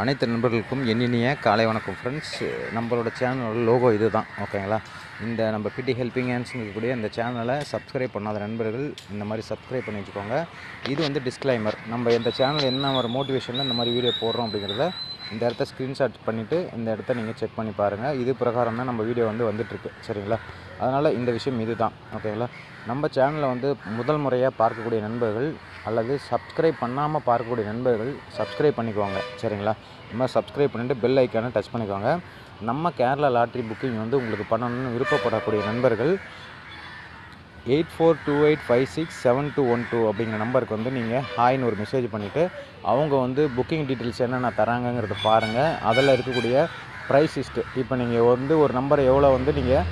அனைத்து நண்பர்களுக்கும் எண்ணினிய காலை வணக்கம் ஃப்ரெண்ட்ஸ் நம்மளோட சேனலோட லோகோ இது தான் ஓகேங்களா இந்த நம்ம பிடி ஹெல்பிங் ஹேண்ட்ஸ் இருக்கக்கூடிய இந்த சேனலை சப்ஸ்கிரைப் பண்ணாத நண்பர்கள் இந்த மாதிரி சப்ஸ்கிரைப் பண்ணி வச்சுக்கோங்க. இது வந்து டிஸ்க்ளைமர் நம்ம இந்த சேனல் என்ன ஒரு மோட்டிவேஷனில் இந்த மாதிரி வீடியோ போடுறோம் அப்படிங்கிறத இந்த இடத்த ஸ்க்ரீன்ஷாட் பண்ணிவிட்டு இந்த இடத்த நீங்கள் செக் பண்ணி பாருங்கள் இது பிரகாரம் தான் நம்ம வீடியோ வந்து வந்துட்டுருக்கு. சரிங்களா? அதனால் இந்த விஷயம் இது தான் ஓகேங்களா நம்ம சேனலை வந்து முதல் முறையாக பார்க்கக்கூடிய நண்பர்கள் அல்லது சப்ஸ்கிரைப் பண்ணாமல் பார்க்கக்கூடிய நண்பர்கள் சப்ஸ்கிரைப் பண்ணிக்குவாங்க. சரிங்களா? இந்த மாதிரி சப்ஸ்கிரைப் பண்ணிவிட்டு பெல் ஐக்கானை டச் பண்ணிக்குவாங்க நம்ம கேரளா லாட்ரி புக்கிங் வந்து உங்களுக்கு பண்ணணும்னு விருப்பப்படக்கூடிய நண்பர்கள் eight four two eight five six seven two one two அப்படிங்கிற நம்பருக்கு வந்து நீங்கள் ஹாய்னு ஒரு மெசேஜ் பண்ணிவிட்டு அவங்க வந்து புக்கிங் டீட்டெயில்ஸ் என்னென்ன தராங்கங்கிறத பாருங்கள் அதில் இருக்கக்கூடிய ப்ரைஸ் லிஸ்ட்டு இப்போ நீங்கள் வந்து ஒரு நம்பரை எவ்வளோ வந்து நீங்கள்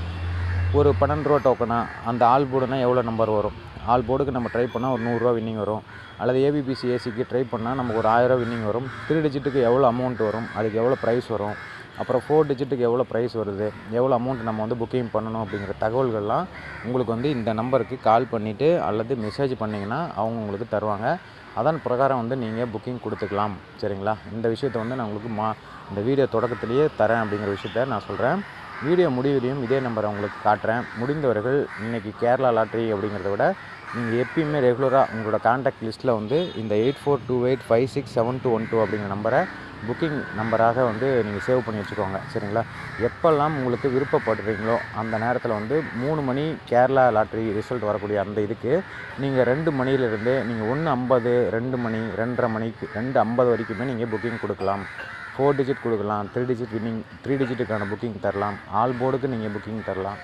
ஒரு பன்னெண்டு ரூபா டோக்கனா அந்த ஆல் போர்டுனா எவ்வளோ நம்பர் வரும்? ஆல் போர்டுக்கு நம்ம ட்ரை பண்ணால் ஒரு நூறுரூவா வின்னிங் வரும். அல்லது ஏபிபிசி ஏசிக்கு ட்ரை பண்ணால் நமக்கு ஒரு ஆயிரரூவா வின்னிங் வரும். த்ரீ டிஜிட்டுக்கு எவ்வளோ அமௌண்ட் வரும்? அதுக்கு எவ்வளோ ப்ரைஸ் வரும்? அப்புறம் ஃபோர் டிஜிட்டுக்கு எவ்வளோ ப்ரைஸ் வருது? எவ்வளோ அமௌண்ட் நம்ம வந்து புக்கிங் பண்ணணும் அப்படிங்கிற தகவல்கள்லாம் உங்களுக்கு வந்து இந்த நம்பருக்கு கால் பண்ணிவிட்டு அல்லது மெசேஜ் பண்ணிங்கன்னா அவங்க உங்களுக்கு தருவாங்க. அதன் பிரகாரம் வந்து நீங்கள் புக்கிங் கொடுத்துக்கலாம். சரிங்களா? இந்த விஷயத்தை வந்து நான் உங்களுக்கு மா இந்த வீடியோ தொடக்கத்திலேயே தரேன் அப்படிங்கிற விஷயத்த நான் சொல்கிறேன் வீடியோ முடிவிலையும் இதே நம்பரை உங்களுக்கு காட்டுறேன். முடிந்தவர்கள் இன்றைக்கி கேரளா லாட்ரி அப்படிங்கிறத விட நீங்கள் எப்பயுமே ரெகுலராக உங்களோட கான்டாக்ட் லிஸ்ட்டில் வந்து இந்த eight four two eight five six seven two one two அப்படிங்கிற நம்பரை புக்கிங் நம்பராக வந்து நீங்கள் சேவ் பண்ணி வச்சுக்கோங்க. சரிங்களா? எப்போல்லாம் உங்களுக்கு விருப்பப்படுறீங்களோ அந்த நேரத்தில் வந்து மூணு மணி கேரளா லாட்ரி ரிசல்ட் வரக்கூடிய அந்த இதுக்கு நீங்கள் ரெண்டு மணியிலிருந்து நீங்கள் ஒன்று ஐம்பது ரெண்டு மணி ரெண்டரை மணிக்கு ரெண்டு ஐம்பது வரைக்குமே நீங்கள் புக்கிங் கொடுக்கலாம். ஃபோர் டிஜிட் கொடுக்கலாம் த்ரீ டிஜிட் வின்னிங் த்ரீ டிஜிட்டுக்கான புக்கிங் தரலாம். ஆல் போர்டுக்கு நீங்கள் புக்கிங் தரலாம்.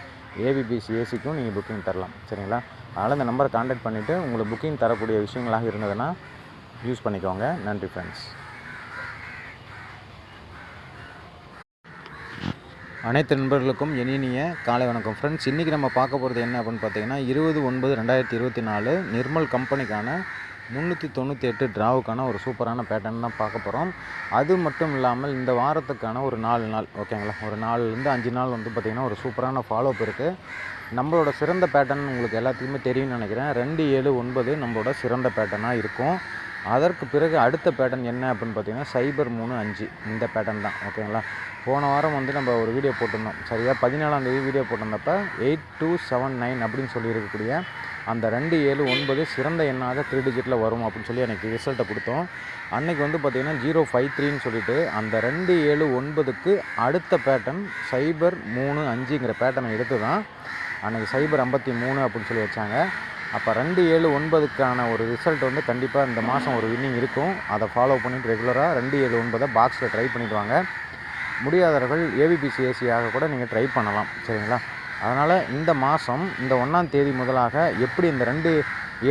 ஏபிபிசி ஏசிக்கும் நீங்கள் புக்கிங் தரலாம். சரிங்களா? அதனால் இந்த நம்பரை காண்டாக்ட் பண்ணிவிட்டு உங்களுக்கு புக்கிங் தரக்கூடிய விஷயங்களாக இருந்ததுன்னா யூஸ் பண்ணிக்கோங்க. நன்றி ஃப்ரெண்ட்ஸ் அனைத்து நண்பர்களுக்கும் இனிய காலை வணக்கம். ஃப்ரெண்ட்ஸ் இன்றைக்கி நம்ம பார்க்க போகிறது என்ன அப்படின்னு பார்த்தீங்கன்னா இருபது ஒன்பது ரெண்டாயிரத்தி இருபத்தி நாலு நிர்மல் கம்பெனிக்கான முந்நூற்றி தொண்ணூற்றி எட்டு ட்ராவுக்கான ஒரு சூப்பரான பேட்டர்ன் தான் பார்க்க போகிறோம் அது மட்டும் இல்லாமல் இந்த வாரத்துக்கான ஒரு நாலு நாள் ஓகேங்களா ஒரு நாலுலேருந்து அஞ்சு நாள் வந்து பார்த்திங்கன்னா ஒரு சூப்பரான ஃபாலோஅப் இருக்குது நம்மளோட சிறந்த பேட்டர்ன் உங்களுக்கு எல்லாத்துக்குமே தெரியும்னு நினைக்கிறேன். ரெண்டு ஏழு ஒன்பது நம்மளோட சிறந்த பேட்டர்னாக இருக்கும். அதற்கு பிறகு அடுத்த பேட்டர்ன் என்ன அப்படின்னு பார்த்தீங்கன்னா சைபர் மூணு அஞ்சு இந்த பேட்டர்ன் தான் ஓகேங்களா போன வாரம் வந்து நம்ம ஒரு வீடியோ போட்டிருந்தோம். சரியாக பதினாலாம் தேதி வீடியோ போட்டிருந்தப்ப எயிட் டூ செவன் நைன் அப்படின்னு சொல்லி இருக்கக்கூடிய அந்த ரெண்டு ஏழு ஒன்பது சிறந்த எண்ணாக த்ரீ டிஜிட்டில் வரும் அப்படின்னு சொல்லி எனக்கு ரிசல்ட்டை கொடுத்தோம். அன்றைக்கி வந்து பார்த்திங்கன்னா ஜீரோ ஃபைவ் த்ரீன்னு சொல்லிட்டு அந்த ரெண்டு ஏழு ஒன்பதுக்கு அடுத்த பேட்டர்ன் சைபர் மூணு அஞ்சுங்கிற பேட்டர்னை எடுத்து தான் அன்றைக்கி சைபர் ஐம்பத்தி மூணு அப்படின்னு சொல்லி வச்சாங்க. அப்போ ரெண்டு ஏழு ஒன்பதுக்கான ஒரு ரிசல்ட் வந்து கண்டிப்பாக இந்த மாதம் ஒரு வின்னிங் இருக்கும். அதை ஃபாலோ பண்ணிட்டு ரெகுலராக ரெண்டு ஏழு ஒன்பதை பாக்ஸில் ட்ரை பண்ணிவிடுவாங்க முடியாதவர்கள் ஏபிபிசி ஏசியாக கூட நீங்கள் ட்ரை பண்ணலாம். சரிங்களா? அதனால் இந்த மாதம் இந்த ஒன்றாம் தேதி முதலாக எப்படி இந்த ரெண்டு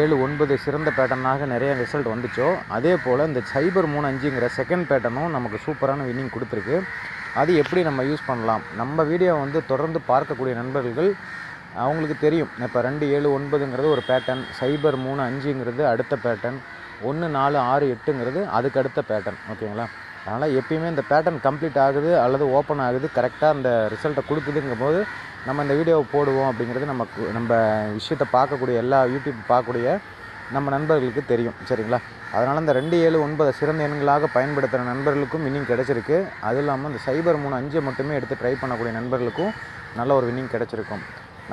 ஏழு ஒன்பது சிறந்த பேட்டர்னாக நிறைய ரிசல்ட் வந்துச்சோ அதே போல் இந்த சைபர் மூணு அஞ்சுங்கிற செகண்ட் பேட்டர்னும் நமக்கு சூப்பரான வின்னிங் கொடுத்துருக்கு. அது எப்படி நம்ம யூஸ் பண்ணலாம்? நம்ம வீடியோ வந்து தொடர்ந்து பார்க்கக்கூடிய நண்பர்கள் அவங்களுக்கு தெரியும். இப்போ ரெண்டு ஏழு ஒன்பதுங்கிறது ஒரு பேட்டர்ன் சைபர் மூணு அஞ்சுங்கிறது அடுத்த பேட்டர்ன் ஒன்று நாலு ஆறு எட்டுங்கிறது அதுக்கு அடுத்த பேட்டர்ன் ஓகேங்களா? அதனால் எப்பயுமே இந்த பேட்டர்ன் கம்ப்ளீட் ஆகுது அல்லது ஓப்பன் ஆகுது கரெக்டாக அந்த ரிசல்ட்டை கொடுக்குதுங்கும் போது நம்ம இந்த வீடியோவை போடுவோம் அப்படிங்கிறது நமக்கு நம்ம விஷயத்தை பார்க்கக்கூடிய எல்லா யூடியூப் பார்க்கக்கூடிய நம்ம நண்பர்களுக்கு தெரியும் சரிங்களா? அதனால் இந்த ரெண்டு ஏழு ஒன்பது சிறந்த எண்களாக பயன்படுத்துகிற நண்பர்களுக்கும் வின்னிங் கிடச்சிருக்கு. அதுவும் இல்லாமல் இந்த சைபர் மூணு அஞ்சு மட்டுமே எடுத்து ட்ரை பண்ணக்கூடிய நண்பர்களுக்கும் நல்ல ஒரு வின்னிங் கிடச்சிருக்கும்.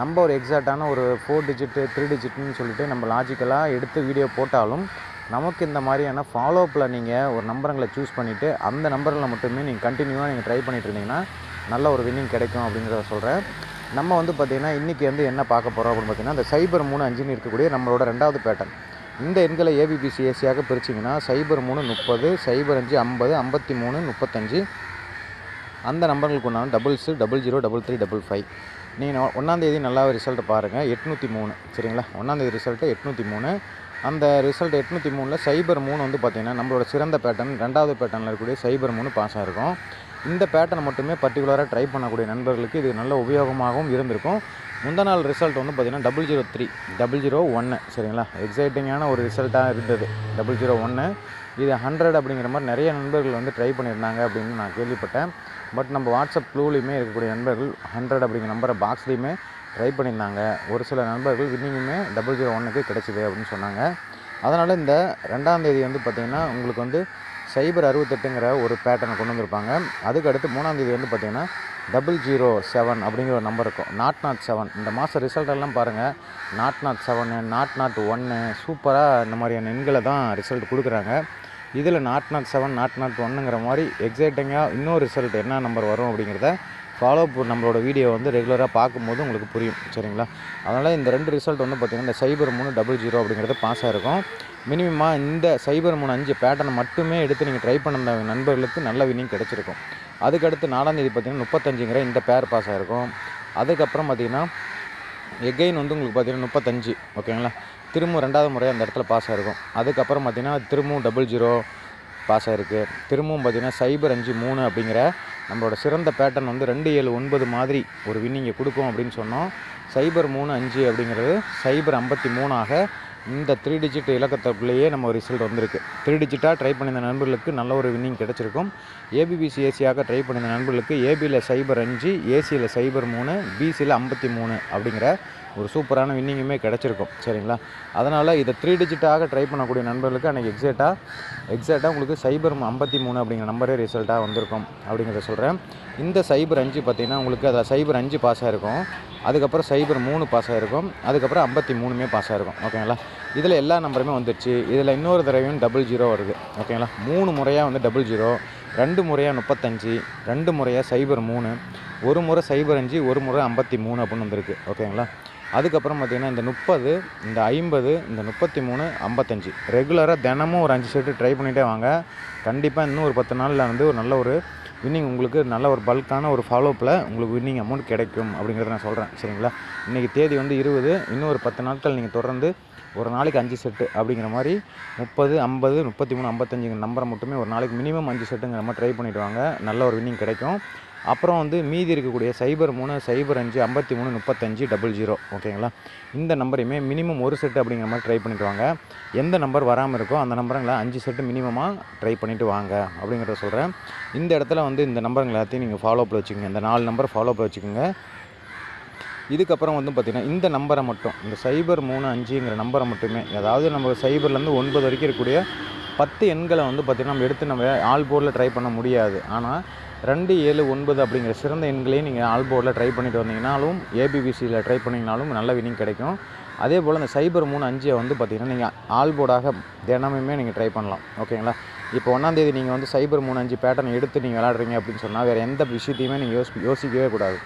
நம்ம ஒரு எக்ஸாக்டான ஒரு ஃபோர் டிஜிட்டு த்ரீ டிஜிட்னு சொல்லிட்டு நம்ம லாஜிக்கலாக எடுத்து வீடியோ போட்டாலும் நமக்கு இந்த மாதிரியான ஃபாலோஅப்பில் நீங்கள் ஒரு நம்பருங்களை சூஸ் பண்ணிவிட்டு அந்த நம்பரில் மட்டுமே நீங்கள் கண்டினியூவாக நீங்கள் ட்ரை பண்ணிட்டு இருந்தீங்கன்னா நல்ல ஒரு வின்னிங் கிடைக்கும் அப்படிங்கிறத சொல்கிறேன் நம்ம வந்து பார்த்திங்கன்னா இன்றைக்கி வந்து என்ன பார்க்க போகிறோம் அப்படின்னு பார்த்தீங்கன்னா இந்த சைபர் மூணு அஞ்சுன்னு இருக்கக்கூடிய நம்மளோட ரெண்டாவது பேட்டர்ன் இந்த எண்களை ஏபிபிசி ஏசியாக பிரிச்சிங்கன்னா சைபர் மூணு முப்பது சைபர் அஞ்சு ஐம்பது ஐம்பத்தி மூணு முப்பத்தஞ்சு. அந்த நம்பர்களுக்கு ஒன்றான doubles double zero double three double five நீங்கள் ஒன்றாந்தேதி நல்லா ரிசல்ட்டை பாருங்கள் எட்நூற்றி மூணு. சரிங்களா? ஒன்றாந்தேதி ரிசல்ட்டு எட்நூற்றி மூணு. அந்த ரிசல்ட் எட்நூற்றி மூணில் சைபர் மூணு வந்து பார்த்திங்கன்னா நம்மளோட சிறந்த பேட்டர்ன் ரெண்டாவது பேட்டர்னில் இருக்கக்கூடிய சைபர் மூணு பாஸ் ஆகிருக்கும் இந்த பேட்டர்ன் மட்டுமே பர்டிகுலராக ட்ரை பண்ணக்கூடிய நண்பர்களுக்கு இது நல்ல உபயோகமாகவும் இருந்திருக்கும். முந்த நாள் ரிசல்ட் வந்து பார்த்திங்கன்னா double zero three double zero ஒன்று சரிங்களா? எக்ஸைட்டிங்கான ஒரு ரிசல்ட்டாக இருந்தது. டபுள் ஜீரோ ஒன்று இது ஹண்ட்ரட் அப்படிங்கிற மாதிரி நிறைய நண்பர்கள் வந்து ட்ரை பண்ணியிருந்தாங்க அப்படின்னு நான் கேள்விப்பட்டேன். பட் நம்ம வாட்ஸ்அப் க்ளூலையுமே இருக்கக்கூடிய நண்பர்கள் ஹண்ட்ரட் அப்படிங்கிற நம்பரை பாக்ஸ்லேயுமே ட்ரை பண்ணியிருந்தாங்க. ஒரு சில நண்பர்கள் வின்னிங்குமே டபுள் ஜீரோ ஒன்றுக்கு கிடச்சிது அப்படின்னு சொன்னாங்க. அதனால் இந்த ரெண்டாம் தேதி வந்து பார்த்திங்கன்னா உங்களுக்கு வந்து சைபர் அறுபத்தெட்டுங்கிற ஒரு பேட்டர்னை கொண்டு வந்திருப்பாங்க. அதுக்கு அடுத்து மூணாம் தேதி வந்து பார்த்திங்கன்னா டபுள் ஜீரோ செவன் அப்படிங்கிற ஒரு நம்பர் இருக்கும். நாட் நாட் செவன் இந்த மாதம் ரிசல்ட் எல்லாம் பாருங்கள் nought nought seven nought nought ஒன்று சூப்பராக இந்த மாதிரியான எண்களை தான் ரிசல்ட் கொடுக்குறாங்க. இதில் nought nought seven nought nought ஒன்றுங்கிற மாதிரி எக்ஸைட்டிங்காக இன்னொரு ரிசல்ட் என்ன நம்பர் வரும் அப்படிங்கிறத ஃபாலோ நம்மளோட வீடியோ வந்து ரெகுலராக பார்க்கும்போது உங்களுக்கு புரியும். சரிங்களா? அதனால் இந்த ரெண்டு ரிசல்ட் வந்து பார்த்திங்கன்னா இந்த சைபர் மூணு டபுள் ஜீரோ அப்படிங்கிறது பாஸ் ஆகிருக்கும் மினிமமாக இந்த சைபர் மூணு அஞ்சு பேட்டர்ன் மட்டுமே எடுத்து நீங்கள் ட்ரை பண்ண நண்பர்களுக்கு நல்ல வினிங் கிடச்சிருக்கும். அதுக்கடுத்து நாலாந்தேதி பார்த்திங்கன்னா முப்பத்தஞ்சுங்கிற இந்த பேர் பாஸ் ஆகிருக்கும் அதுக்கப்புறம் பார்த்திங்கன்னா எகெயின் வந்து உங்களுக்கு பார்த்தீங்கன்னா முப்பத்தஞ்சு. ஓகேங்களா? திரும்பவும் ரெண்டாவது முறை அந்த இடத்துல பாஸ் ஆகிருக்கும் அதுக்கப்புறம் பார்த்தீங்கன்னா திரும்பவும் டபுள் ஜீரோ பாசம் இருக்குது திரும்பவும் பார்த்திங்கன்னா சைபர் அஞ்சு மூணு அப்படிங்கிற நம்மளோட சிறந்த பேட்டர்ன் வந்து ரெண்டு ஏழு ஒன்பது மாதிரி ஒரு வின்னிங்கை கொடுக்கும் அப்படின்னு சொன்னோம். சைபர் மூணு அஞ்சு அப்படிங்கிறது சைபர் ஐம்பத்தி மூணாக இந்த த்ரீ டிஜிட் இலக்கத்துக்குள்ளேயே நம்ம ரிசல்ட் வந்திருக்கு. த்ரீ டிஜிட்டாக ட்ரை பண்ணியிருந்த நண்பர்களுக்கு நல்ல ஒரு வின்னிங் கிடச்சிருக்கும். ஏபிபிசி ஏசியாக ட்ரை பண்ணியிருந்த நண்பர்களுக்கு ஏபியில் சைபர் அஞ்சு ஏசியில் சைபர் மூணு பிசியில் ஐம்பத்தி மூணு அப்படிங்கிற ஒரு சூப்பரான வின்னிங்குமே கிடச்சிருக்கும் சரிங்களா? அதனால் இதை த்ரீ டிஜிட்டாக ட்ரை பண்ணக்கூடிய நண்பர்களுக்கு அன்றைக்கி எக்ஸாக்டாக எக்ஸாக்டாக உங்களுக்கு சைபர் ஐம்பத்தி மூணு அப்படிங்கிற நம்பரே ரிசல்ட்டாக வந்திருக்கும் அப்படிங்கிறத சொல்கிறேன் இந்த சைபர் அஞ்சு பார்த்திங்கன்னா உங்களுக்கு அதில் சைபர் அஞ்சு பாஸ் ஆகிருக்கும் அதுக்கப்புறம் சைபர் மூணு பாஸ் ஆகிருக்கும் அதுக்கப்புறம் ஐம்பத்தி மூணுமே பாஸ் ஆகிருக்கும் ஓகேங்களா இதில் எல்லா நம்பருமே வந்துடுச்சு இதில் இன்னொரு தடவையும் டபுள் ஜீரோ வருது ஓகேங்களா மூணு முறையாக வந்து டபுள் ஜீரோ ரெண்டு முறையாக முப்பத்தஞ்சு ரெண்டு முறையாக சைபர் மூணு ஒரு முறை சைபர் அஞ்சு ஒரு முறை ஐம்பத்தி மூணு அப்படின்னு வந்திருக்கு ஓகேங்களா அதுக்கப்புறம் பார்த்திங்கன்னா இந்த முப்பது இந்த ஐம்பது இந்த முப்பத்தி மூணு ஐம்பத்தஞ்சு ரெகுலராக தினமும் ஒரு அஞ்சு செட்டு ட்ரை பண்ணிகிட்டே வாங்க. கண்டிப்பாக இன்னும் ஒரு பத்து நாளில் வந்து ஒரு நல்ல ஒரு வின்னிங் உங்களுக்கு நல்ல ஒரு பல்கான ஒரு ஃபாலோப்பில் உங்களுக்கு வின்னிங் அமௌண்ட் கிடைக்கும் அப்படிங்கிறத நான் சொல்கிறேன் சரிங்களா? இன்றைக்கி தேதி வந்து இருபது இன்னும் ஒரு பத்து நாட்கள் நீங்கள் தொடர்ந்து ஒரு நாளைக்கு அஞ்சு செட்டு அப்படிங்கிற மாதிரி முப்பது ஐம்பது முப்பத்தி மூணு ஐம்பத்தஞ்சுங்கிற நம்பரை மட்டுமே ஒரு நாளைக்கு மினிமம் அஞ்சு செட்டுங்கிற மாதிரி ட்ரை பண்ணிவிட்டு வாங்க. நல்ல ஒரு வின்னிங் கிடைக்கும். அப்புறம் வந்து மீதி இருக்கக்கூடிய சைபர் மூணு சைபர் அஞ்சு ஐம்பத்தி மூணு முப்பத்தஞ்சு டபுள் ஜீரோ ஓகேங்களா இந்த நம்பரையுமே மினிமம் ஒரு செட்டு அப்படிங்கிற மாதிரி ட்ரை பண்ணிட்டு வாங்க. எந்த நம்பர் வராமல் இருக்கோ அந்த நம்பருங்களை அஞ்சு செட்டு மினிமமாக ட்ரை பண்ணிவிட்டு வாங்க அப்படிங்கிறத சொல்கிறேன் இந்த இடத்துல வந்து இந்த நம்பருங்க எல்லாத்தையும் நீங்கள் ஃபாலோப்பில் வச்சுக்கோங்க. இந்த நாலு நம்பர் ஃபாலோப்பில் வச்சுக்கோங்க. இதுக்கப்புறம் வந்து பார்த்திங்கன்னா இந்த நம்பரை மட்டும் இந்த சைபர் மூணு அஞ்சுங்கிற நம்பரை மட்டுமே அதாவது நம்ம சைபர்லேருந்து ஒன்பது வரைக்கும் இருக்கக்கூடிய பத்து எண்களை வந்து பார்த்திங்கன்னா நம்ம எடுத்து நம்ம ஆல் போர்டில் ட்ரை பண்ண முடியாது. ஆனால் ரெண்டு ஏழு ஒன்பது அப்படிங்கிற சிறந்த எண்களையும் நீங்கள் ஆல் போர்டில் ட்ரை பண்ணிட்டு வந்தீங்கனாலும் ஏபிபிசியில் ட்ரை பண்ணிங்கனாலும் நல்ல வினிங் கிடைக்கும். அதே போல் இந்த சைபர் மூணு அஞ்சை வந்து பார்த்திங்கன்னா நீங்கள் ஆல் போர்டாக தினமுமே நீங்கள் ட்ரை பண்ணலாம். ஓகேங்களா? இப்போ ஒன்றாந்தேதி நீங்கள் வந்து சைபர் மூணு அஞ்சு பேட்டர்ன் எடுத்து நீங்கள் விளாட்றீங்க அப்படின்னு சொன்னால் வேறு எந்த விஷயத்தையுமே நீங்கள் யோசி யோசிக்கவே கூடாது.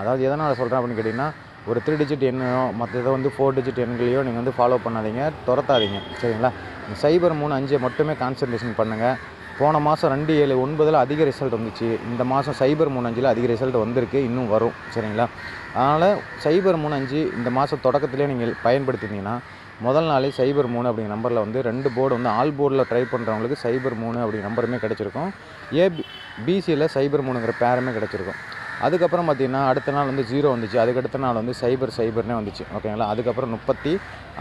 அதாவது எதனால் சொல்கிறேன் அப்படின்னு கேட்டிங்கன்னா ஒரு த்ரீ டிஜிட் எண்ணையோ மற்ற இதை வந்து ஃபோர் டிஜிட் எண்களையோ நீங்கள் வந்து ஃபாலோ பண்ணாதீங்க துரத்தாதீங்க. சரிங்களா? சைபர் மூணு அஞ்சை மட்டுமே கான்சன்ட்ரேஷன் பண்ணுங்கள் போன மாதம் ரெண்டு ஏழு ஒன்பதில் அதிக ரிசல்ட் வந்துச்சு. இந்த மாதம் சைபர் மூணு அஞ்சில் அதிக ரிசல்ட் வந்திருக்கு இன்னும் வரும். சரிங்களா? அதனால் சைபர் மூணு அஞ்சு இந்த மாதம் தொடக்கத்திலே நீங்கள் பயன்படுத்தினீங்கன்னா முதல் நாளே சைபர் மூணு அப்படிங்கிற நம்பரில் வந்து ரெண்டு போர்டு வந்து ஆல் போர்டில் ட்ரை பண்ணுறவங்களுக்கு சைபர் மூணு அப்படிங்கிற நம்பருமே கிடச்சிருக்கும். ஏ பிசியில் சைபர் மூணுங்கிற பேருமே கிடச்சிருக்கும். அதுக்கப்புறம் பார்த்திங்கன்னா அடுத்த நாள் வந்து ஜீரோ வந்துச்சு. அதுக்கடுத்த நாள் வந்து சைபர் சைபர்னே வந்துச்சு. ஓகேங்களா அதுக்கப்புறம் முப்பத்தி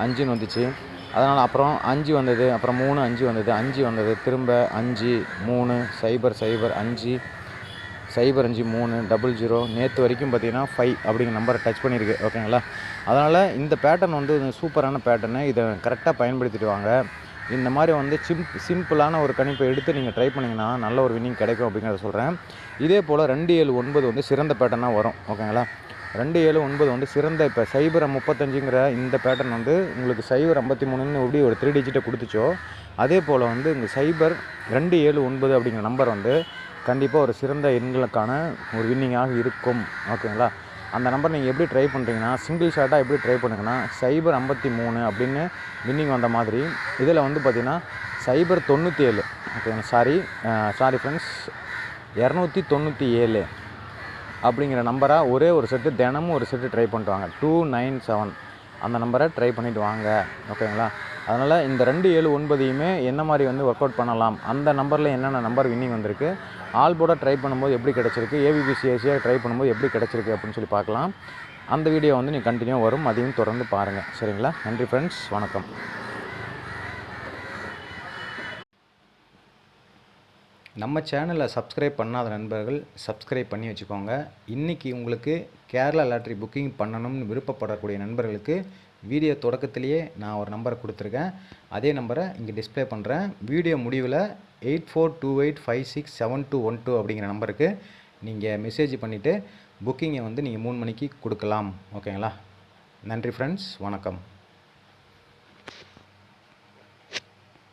அஞ்சுன்னு வந்துச்சு. அதனால் அப்புறம் அஞ்சு வந்தது அப்புறம் மூணு அஞ்சு வந்தது அஞ்சு வந்தது. திரும்ப அஞ்சு மூணு சைபர் சைபர் அஞ்சு சைபர் அஞ்சு மூணு டபுள் ஜீரோ நேற்று வரைக்கும் பார்த்தீங்கன்னா ஃபைவ் அப்படிங்கிற நம்பரை டச் பண்ணியிருக்கு. ஓகேங்களா அதனால் இந்த பேட்டர்ன் வந்து சூப்பரான பேட்டர்னு இதை கரெக்டாக பயன்படுத்திட்டு வாங்க. இந்த மாதிரி வந்து சிம் சிம்பிளான ஒரு கணிப்பை எடுத்து நீங்கள் ட்ரை பண்ணிங்கன்னா நல்ல ஒரு வின்னிங் கிடைக்கும் அப்படிங்கிறத சொல்கிறேன் இதே போல் ரெண்டு ஏழு ஒன்பது வந்து சிறந்த பேட்டர்னாக வரும். ஓகேங்களா? ரெண்டு ஏழு ஒன்பது வந்து சிறந்த இப்போ சைபர் முப்பத்தஞ்சுங்கிற இந்த பேட்டர்ன் வந்து உங்களுக்கு சைபர் ஐம்பத்தி மூணுன்னு எப்படி ஒரு த்ரீ டிஜிட்டை கொடுத்துச்சோ அதே போல் வந்து இந்த சைபர் ரெண்டு ஏழு ஒன்பது அப்படிங்கிற நம்பர் வந்து கண்டிப்பாக ஒரு சிறந்த எண்களுக்கான ஒரு வின்னிங்காக இருக்கும். ஓகேங்களா? அந்த நம்பர் நீங்கள் எப்படி ட்ரை பண்ணுறீங்கன்னா சிங்கிள் ஷாட்டாக எப்படி ட்ரை பண்ணுங்கன்னா சைபர் ஐம்பத்தி மூணு அப்படின்னு வின்னிங் வந்த மாதிரி. இதில் வந்து பார்த்திங்கன்னா சைபர் தொண்ணூற்றி ஏழு ஓகேங்க சாரி சாரி ஃப்ரெண்ட்ஸ் இரநூத்தி தொண்ணூற்றி ஏழு அப்படிங்கிற நம்பராக ஒரே ஒரு செட்டு தினமும் ஒரு செட்டு ட்ரை பண்ணிட்டு வாங்க டூ நைன் செவன் அந்த நம்பரை ட்ரை பண்ணிவிட்டு வாங்க. ஓகேங்களா அதனால் இந்த ரெண்டு ஏழு ஒன்பதையுமே என்ன மாதிரி வந்து ஒர்க் அவுட் பண்ணலாம்? அந்த நம்பரில் என்னென்ன நம்பர் வின்னிங் வந்திருக்கு? ஆல் போர்டாக ட்ரை பண்ணும்போது எப்படி கிடச்சிருக்கு? ஏபிபிசிஎஸ்சியாக ஏசியாக ட்ரை பண்ணும்போது எப்படி கிடச்சிருக்கு அப்படின்னு சொல்லி பார்க்கலாம். அந்த வீடியோ வந்து நீங்கள் கண்டினியூ வரும். அதையும் தொடர்ந்து பாருங்கள் சரிங்களா? நன்றி ஃப்ரெண்ட்ஸ் வணக்கம். நம்ம சேனலை சப்ஸ்கிரைப் பண்ணாத நண்பர்கள் சப்ஸ்கிரைப் பண்ணி வச்சுக்கோங்க. இன்றைக்கி உங்களுக்கு கேரளா லாட்ரி புக்கிங் பண்ணணும்னு விருப்பப்படக்கூடிய நண்பர்களுக்கு வீடியோ தொடக்கத்திலேயே நான் ஒரு நம்பரை கொடுத்துருக்கேன். அதே நம்பரை இங்கே டிஸ்ப்ளே பண்ணுறேன் வீடியோ முடிவில் eight four two eight five six seven two one two அப்படிங்கிற நம்பருக்கு நீங்கள் மெசேஜ் பண்ணிவிட்டு புக்கிங்கை வந்து நீங்கள் மூணு மணிக்கு கொடுக்கலாம் ஓகேங்களா? நன்றி ஃப்ரெண்ட்ஸ் வணக்கம்.